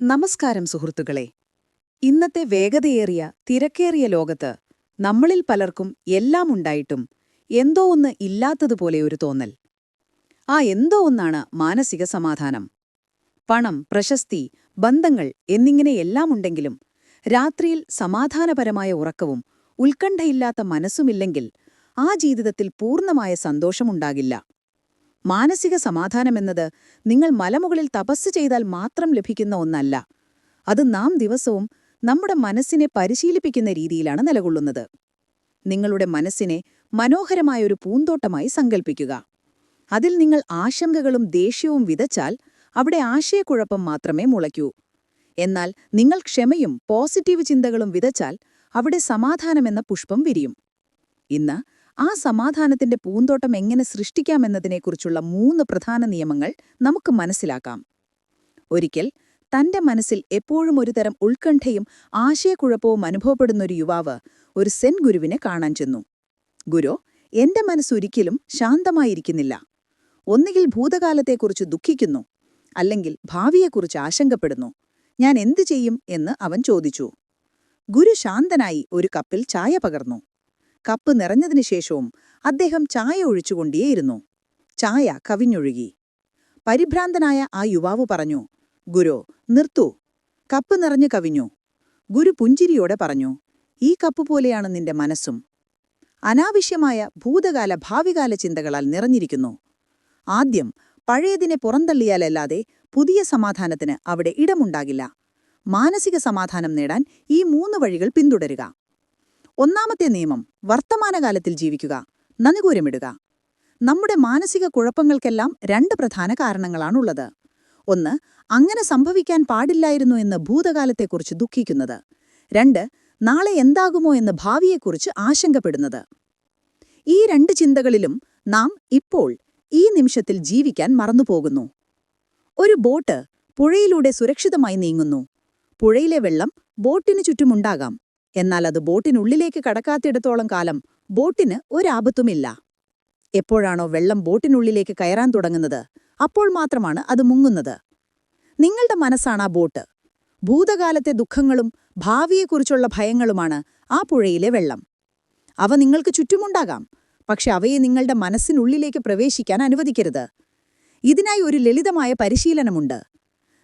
നമസ്കാരം സുഹൃത്തുക്കളെ. ഇന്നത്തെ വേഗതയേറിയ തിരക്കേറിയ ലോകത്ത് നമ്മളിൽ പലർക്കും എല്ലാം ഉണ്ടായിട്ടും എന്തോ ഒന്ന് ഇല്ലാത്തതുപോലെ ഒരു തോന്നൽ. ആ എന്തോ ഒന്നാണ് മാനസിക സമാധാനം. പണം പ്രശസ്തി ബന്ധങ്ങൾ എന്നിങ്ങനെ എല്ലാം ഉണ്ടെങ്കിലും രാത്രിയിൽ സമാധാനപരമായ ഉറക്കവും ഉത്കണ്ഠയില്ലാത്ത മനസ്സുമില്ലെങ്കിൽ ആ ജീവിതത്തിൽ പൂർണമായ സന്തോഷമുണ്ടാകില്ല. മാനസിക സമാധാനമെന്നത് നിങ്ങൾ മലമുകളിൽ തപസ് ചെയ്താൽ മാത്രം ലഭിക്കുന്ന ഒന്നല്ല. അത് നാം ദിവസവും നമ്മുടെ മനസ്സിനെ പരിശീലിപ്പിക്കുന്ന രീതിയിലാണ് നിലകൊള്ളുന്നത്. നിങ്ങളുടെ മനസ്സിനെ മനോഹരമായൊരു പൂന്തോട്ടമായി സങ്കൽപ്പിക്കുക. അതിൽ നിങ്ങൾ ആശങ്കകളും ദേഷ്യവും വിതച്ചാൽ അവിടെ ആശയക്കുഴപ്പം മാത്രമേ മുളയ്ക്കൂ. എന്നാൽ നിങ്ങൾ ക്ഷമയും പോസിറ്റീവ് ചിന്തകളും വിതച്ചാൽ അവിടെ സമാധാനമെന്ന പുഷ്പം വിരിയും. ഇന്ന് ആ സമാധാനത്തിന്റെ പൂന്തോട്ടം എങ്ങനെ സൃഷ്ടിക്കാമെന്നതിനെക്കുറിച്ചുള്ള മൂന്ന് പ്രധാന നിയമങ്ങൾ നമുക്ക് മനസ്സിലാക്കാം. ഒരിക്കൽ തന്റെ മനസ്സിൽ എപ്പോഴും ഒരുതരം ഉത്കണ്ഠയും ആശയക്കുഴപ്പവും അനുഭവപ്പെടുന്നൊരു യുവാവ് ഒരു സെൻ ഗുരുവിനെ കാണാൻ ചെന്നു. ഗുരു എന്റെ മനസ്സൊരിക്കലും ശാന്തമായിരിക്കുന്നില്ല. ഒന്നുകിൽ ഭൂതകാലത്തെക്കുറിച്ച് ദുഃഖിക്കുന്നു അല്ലെങ്കിൽ ഭാവിയെക്കുറിച്ച് ആശങ്കപ്പെടുന്നു. ഞാൻ എന്തു ചെയ്യും? എന്ന് അവൻ ചോദിച്ചു. ഗുരു ശാന്തനായി ഒരു കപ്പിൽ ചായ പകർന്നു. കപ്പ് നിറഞ്ഞതിനു ശേഷവും അദ്ദേഹം ചായ ഒഴിച്ചുകൊണ്ടേയിരുന്നു. ചായ കവിഞ്ഞൊഴുകി. പരിഭ്രാന്തനായ ആ യുവാവ് പറഞ്ഞു ഗുരു നിർത്തൂ. കപ്പ് നിറഞ്ഞു കവിഞ്ഞു. ഗുരു പുഞ്ചിരിയോടെ പറഞ്ഞു ഈ കപ്പ് പോലെയാണ് നിന്റെ മനസ്സും. അനാവശ്യമായ ഭൂതകാല ഭാവികാല ചിന്തകളാൽ നിറഞ്ഞിരിക്കുന്നു. ആദ്യം പഴയതിനെ പുറന്തള്ളിയാലല്ലാതെ പുതിയ സമാധാനത്തിന് അവിടെ ഇടമുണ്ടാകില്ല. മാനസിക സമാധാനം നേടാൻ ഈ മൂന്ന് വഴികൾ പിന്തുടരുക. ഒന്നാമത്തെ നിയമം വർത്തമാനകാലത്തിൽ ജീവിക്കുക നനുകൂരമിടുക നമ്മുടെ മാനസിക കുഴപ്പങ്ങൾക്കെല്ലാം രണ്ട് പ്രധാന കാരണങ്ങളാണുള്ളത്. ഒന്ന് അങ്ങനെ സംഭവിക്കാൻ പാടില്ലായിരുന്നു എന്ന് ഭൂതകാലത്തെക്കുറിച്ച് ദുഃഖിക്കുന്നത്. രണ്ട് നാളെ എന്താകുമോ എന്ന് ഭാവിയെക്കുറിച്ച് ആശങ്കപ്പെടുന്നത്. ഈ രണ്ട് ചിന്തകളിലും നാം ഇപ്പോൾ ഈ നിമിഷത്തിൽ ജീവിക്കാൻ മറന്നുപോകുന്നു. ഒരു ബോട്ട് പുഴയിലൂടെ സുരക്ഷിതമായി നീങ്ങുന്നു. പുഴയിലെ വെള്ളം ബോട്ടിനു ചുറ്റുമുണ്ടാകാം. എന്നാൽ അത് ബോട്ടിനുള്ളിലേക്ക് കടക്കാത്തിടത്തോളം കാലം ബോട്ടിന് ഒരാപത്തുമില്ല. എപ്പോഴാണോ വെള്ളം ബോട്ടിനുള്ളിലേക്ക് കയറാൻ തുടങ്ങുന്നത് അപ്പോൾ മാത്രമാണ് അത് മുങ്ങുന്നത്. നിങ്ങളുടെ മനസ്സാണ് ആ ബോട്ട്. ഭൂതകാലത്തെ ദുഃഖങ്ങളും ഭാവിയെക്കുറിച്ചുള്ള ഭയങ്ങളുമാണ് ആ പുഴയിലെ വെള്ളം. അവ നിങ്ങൾക്ക് ചുറ്റുമുണ്ടാകാം പക്ഷെ അവയെ നിങ്ങളുടെ മനസ്സിനുള്ളിലേക്ക് പ്രവേശിക്കാൻ അനുവദിക്കരുത്. ഇതിനായി ഒരു ലളിതമായ പരിശീലനമുണ്ട്.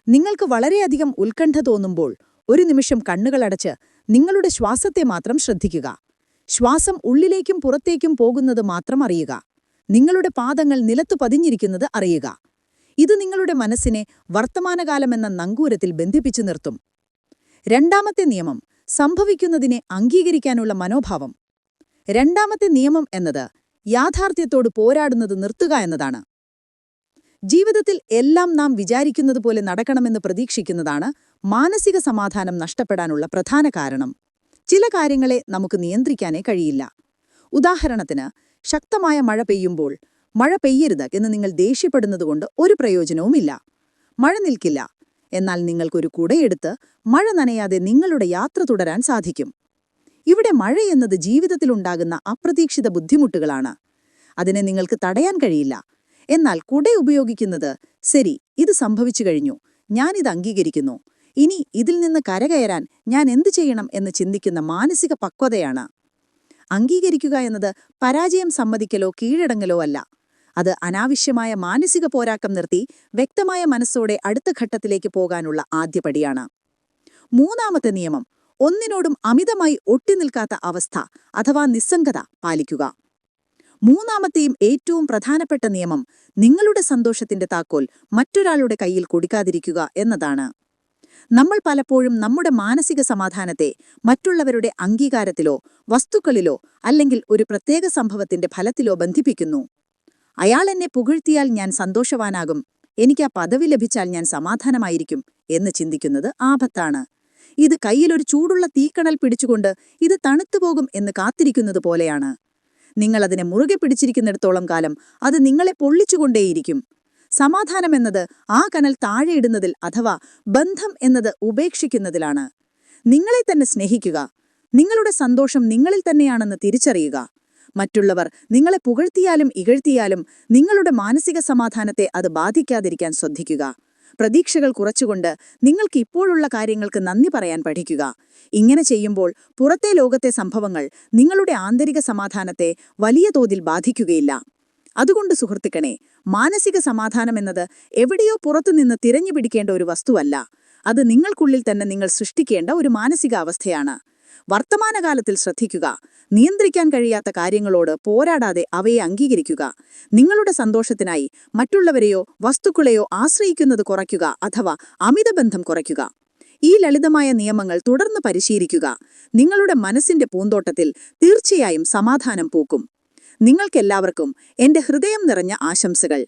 നിങ്ങൾക്ക് വളരെയധികം ഉത്കണ്ഠ തോന്നുമ്പോൾ ഒരു നിമിഷം കണ്ണുകളടച്ച് നിങ്ങളുടെ ശ്വാസത്തെ മാത്രം ശ്രദ്ധിക്കുക. ശ്വാസം ഉള്ളിലേക്കും പുറത്തേക്കും പോകുന്നത് മാത്രം അറിയുക. നിങ്ങളുടെ പാദങ്ങൾ നിലത്തു പതിഞ്ഞിരിക്കുന്നത് അറിയുക. ഇത് നിങ്ങളുടെ മനസ്സിനെ വർത്തമാനകാലമെന്ന നങ്കൂരത്തിൽ ബന്ധിപ്പിച്ചു നിർത്തും. രണ്ടാമത്തെ നിയമം സംഭവിക്കുന്നതിനെ അംഗീകരിക്കാനുള്ള മനോഭാവം. രണ്ടാമത്തെ നിയമം എന്നത് യാഥാർത്ഥ്യത്തോട് പോരാടുന്നത് നിർത്തുക എന്നതാണ്. ജീവിതത്തിൽ എല്ലാം നാം വിചാരിക്കുന്നത് പോലെ നടക്കണമെന്ന് പ്രതീക്ഷിക്കുന്നതാണ് മാനസിക സമാധാനം നഷ്ടപ്പെടാനുള്ള പ്രധാന കാരണം. ചില കാര്യങ്ങളെ നമുക്ക് നിയന്ത്രിക്കാനേ കഴിയില്ല. ഉദാഹരണത്തിന് ശക്തമായ മഴ പെയ്യുമ്പോൾ മഴ പെയ്യരുത് എന്ന് നിങ്ങൾ ദേഷ്യപ്പെടുന്നതുകൊണ്ട് ഒരു പ്രയോജനവുമില്ല. മഴ നിൽക്കില്ല. എന്നാൽ നിങ്ങൾക്കൊരു കുടയെടുത്ത് മഴ നനയാതെ നിങ്ങളുടെ യാത്ര തുടരാൻ സാധിക്കും. ഇവിടെ മഴ മഴയെന്നത് ജീവിതത്തിലുണ്ടാകുന്ന അപ്രതീക്ഷിത ബുദ്ധിമുട്ടുകളാണ്. അതിനെ നിങ്ങൾക്ക് തടയാൻ കഴിയില്ല. എന്നാൽ കുട ഉപയോഗിക്കുന്നത് ശരി ഇത് സംഭവിച്ചു കഴിഞ്ഞു. ഞാനിത് അംഗീകരിക്കുന്നു. ഇനി ഇതിൽ നിന്ന് കരകയറാൻ ഞാൻ എന്തു ചെയ്യണം എന്ന് ചിന്തിക്കുന്ന മാനസിക പക്വതയാണ്. അംഗീകരിക്കുക എന്നത് പരാജയം സമ്മതിക്കലോ കീഴടങ്ങലോ അല്ല. അത് അനാവശ്യമായ മാനസിക പോരാക്കം നിർത്തി വ്യക്തമായ മനസ്സോടെ അടുത്ത ഘട്ടത്തിലേക്ക് പോകാനുള്ള ആദ്യപടിയാണ്. മൂന്നാമത്തെ നിയമം ഒന്നിനോടും അമിതമായി ഒട്ടിനിൽക്കാത്ത അവസ്ഥ അഥവാ നിസ്സംഗത പാലിക്കുക. മൂന്നാമത്തെയും ഏറ്റവും പ്രധാനപ്പെട്ട നിയമം നിങ്ങളുടെ സന്തോഷത്തിന്റെ താക്കോൽ മറ്റൊരാളുടെ കയ്യിൽ കൊടുക്കാതിരിക്കുക എന്നതാണ്. നമ്മൾ പലപ്പോഴും നമ്മുടെ മാനസിക സമാധാനത്തെ മറ്റുള്ളവരുടെ അംഗീകാരത്തിലോ വസ്തുക്കളിലോ അല്ലെങ്കിൽ ഒരു പ്രത്യേക സംഭവത്തിന്റെ ഫലത്തിലോ ബന്ധിപ്പിക്കുന്നു. അയാൾ എന്നെ പുകഴ്ത്തിയാൽ ഞാൻ സന്തോഷവാനാകും എനിക്ക് ആ പദവി ലഭിച്ചാൽ ഞാൻ സമാധാനമായിരിക്കും എന്ന് ചിന്തിക്കുന്നത് ആപത്താണ്. ഇത് കയ്യിലൊരു ചൂടുള്ള തീക്കണൽ പിടിച്ചുകൊണ്ട് ഇത് തണുത്തുപോകും എന്ന് കാത്തിരിക്കുന്നത് പോലെയാണ്. നിങ്ങളതിനെ മുറുകെ പിടിച്ചിരിക്കുന്നിടത്തോളം കാലം അത് നിങ്ങളെ പൊള്ളിച്ചുകൊണ്ടേയിരിക്കും. സമാധാനം എന്നത് ആ കനൽ താഴെയിടുന്നതിൽ അഥവാ ബന്ധം എന്നത് ഉപേക്ഷിക്കുന്നതിലാണ്. നിങ്ങളെ തന്നെ സ്നേഹിക്കുക. നിങ്ങളുടെ സന്തോഷം നിങ്ങളിൽ തന്നെയാണെന്ന് തിരിച്ചറിയുക. മറ്റുള്ളവർ നിങ്ങളെ പുകഴ്ത്തിയാലും ഇകഴ്ത്തിയാലും നിങ്ങളുടെ മാനസിക സമാധാനത്തെ അത് ബാധിക്കാതിരിക്കാൻ ശ്രദ്ധിക്കുക. പ്രതീക്ഷകൾ കുറച്ചുകൊണ്ട് നിങ്ങൾക്ക് ഇപ്പോഴുള്ള കാര്യങ്ങൾക്ക് നന്ദി പറയാൻ പഠിക്കുക. ഇങ്ങനെ ചെയ്യുമ്പോൾ പുറത്തെ ലോകത്തെ സംഭവങ്ങൾ നിങ്ങളുടെ ആന്തരിക സമാധാനത്തെ വലിയ തോതിൽ ബാധിക്കുകയില്ല. അതുകൊണ്ട് സുഹൃത്തുക്കളെ മാനസിക സമാധാനം എന്നത് എവിടെയോ പുറത്തുനിന്ന് തിരഞ്ഞു പിടിക്കേണ്ട ഒരു വസ്തുവല്ല. അത് നിങ്ങൾക്കുള്ളിൽ തന്നെ നിങ്ങൾ സൃഷ്ടിക്കേണ്ട ഒരു മാനസികാവസ്ഥയാണ്. വർത്തമാനകാലത്തിൽ ശ്രദ്ധിക്കുക. നിയന്ത്രിക്കാൻ കഴിയാത്ത കാര്യങ്ങളോട് പോരാടാതെ അവയെ അംഗീകരിക്കുക. നിങ്ങളുടെ സന്തോഷത്തിനായി മറ്റുള്ളവരെയോ വസ്തുക്കളെയോ ആശ്രയിക്കുന്നത് കുറയ്ക്കുക അഥവാ അമിതബന്ധം കുറയ്ക്കുക. ഈ ലളിതമായ നിയമങ്ങൾ തുടർന്ന് പരിശീലിക്കുക. നിങ്ങളുടെ മനസ്സിന്റെ പൂന്തോട്ടത്തിൽ തീർച്ചയായും സമാധാനം പൂക്കും. നിങ്ങൾക്കെല്ലാവർക്കും എന്റെ ഹൃദയം നിറഞ്ഞ ആശംസകൾ.